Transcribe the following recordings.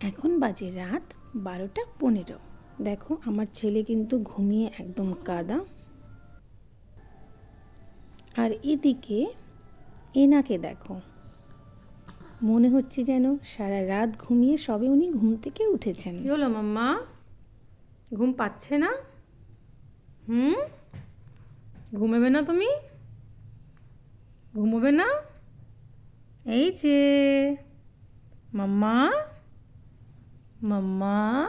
এখন বাজে রাত বারোটা পনেরো। দেখো, আমার ছেলে কিন্তু ঘুমিয়ে একদম কাদা। আর এদিকে এনাকে দেখো, মনে হচ্ছে যেন সারা রাত ঘুমিয়ে সবে উনি ঘুম থেকে উঠেছেন। কি হলো মাম্মা? ঘুম পাচ্ছে না? হুম? ঘুমাবে না তুমি? ঘুমোবে না? এই যে, মাম্মা? মাম্মা,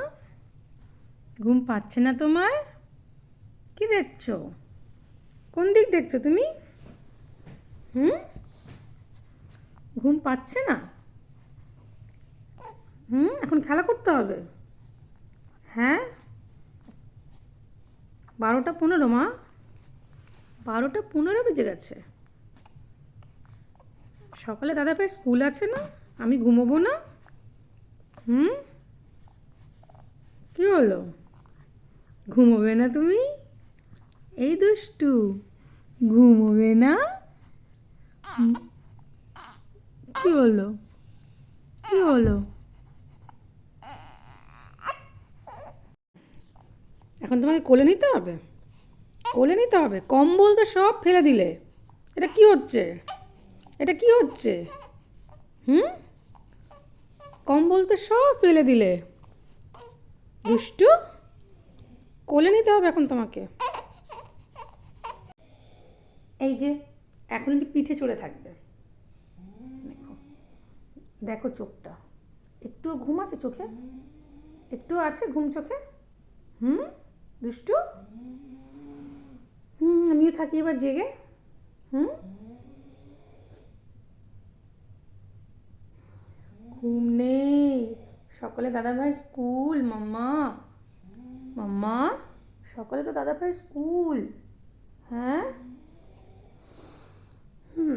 ঘুম পাচ্ছে না তোমার? কি দেখছ? কোন দিক দেখছ তুমি? হুম? ঘুম পাচ্ছে না? হুম, এখন খেলা করতে হবে। হ্যাঁ? বারোটা পনেরো, মা। বারোটা পনেরো বেজে গেছে। সকালে দাদা ভাই স্কুল আছে না? আমি ঘুমোবো না? হুম? কি হলো? ঘুমোবে না তুমি? এই দুষ্টু, ঘুমোবে না। কি হলো? কি হলো? এখন তোমাকে কোলে নিতে হবে? কোলে নিতে হবে? কম্বল তো সব ফেলে দিলে। এটা কি হচ্ছে? এটা কি হচ্ছে? হুম? কম্বল তো সব ফেলে দিলে। দুষ্টু কোলে নিতে হবে এখন তোমাকে। এই যে, এখন একটু পিঠে চড়ে থাকবে। দেখো চোখটা। একটু ঘুম আছে চোখে? একটু আছে ঘুম চোখে? হুম, দুষ্টু? হুম, আমিও থাকি এবার জেগে। হুম ঘুম নেই সকালে দাদা ভাই স্কুল মাম্মা। মাম্মা সকলে তো দাদা ভাই স্কুল। হ্যাঁ? হুম।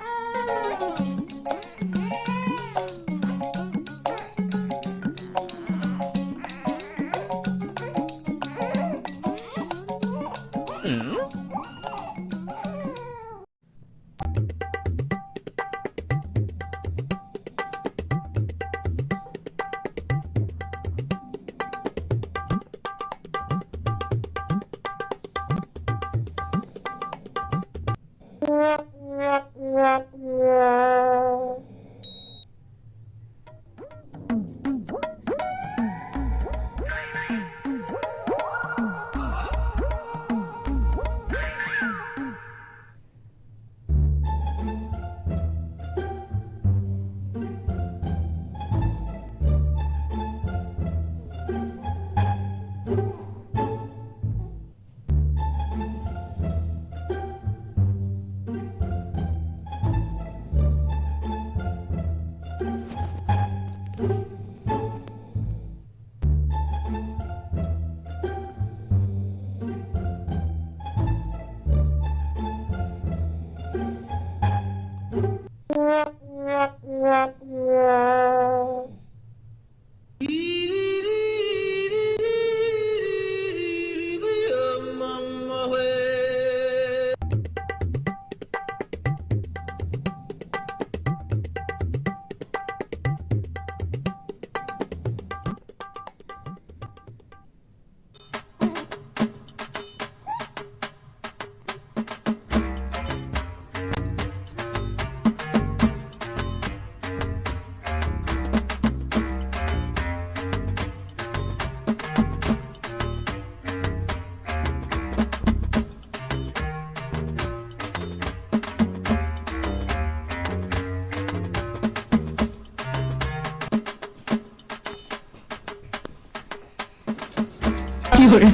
Jura?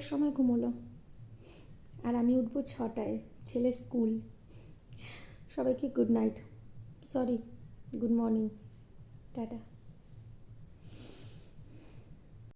চারটের সময় ঘুমোলো। আর আমি উঠবো ছটায়, ছেলে স্কুল। সবাইকে good night. Sorry, good morning. Tata.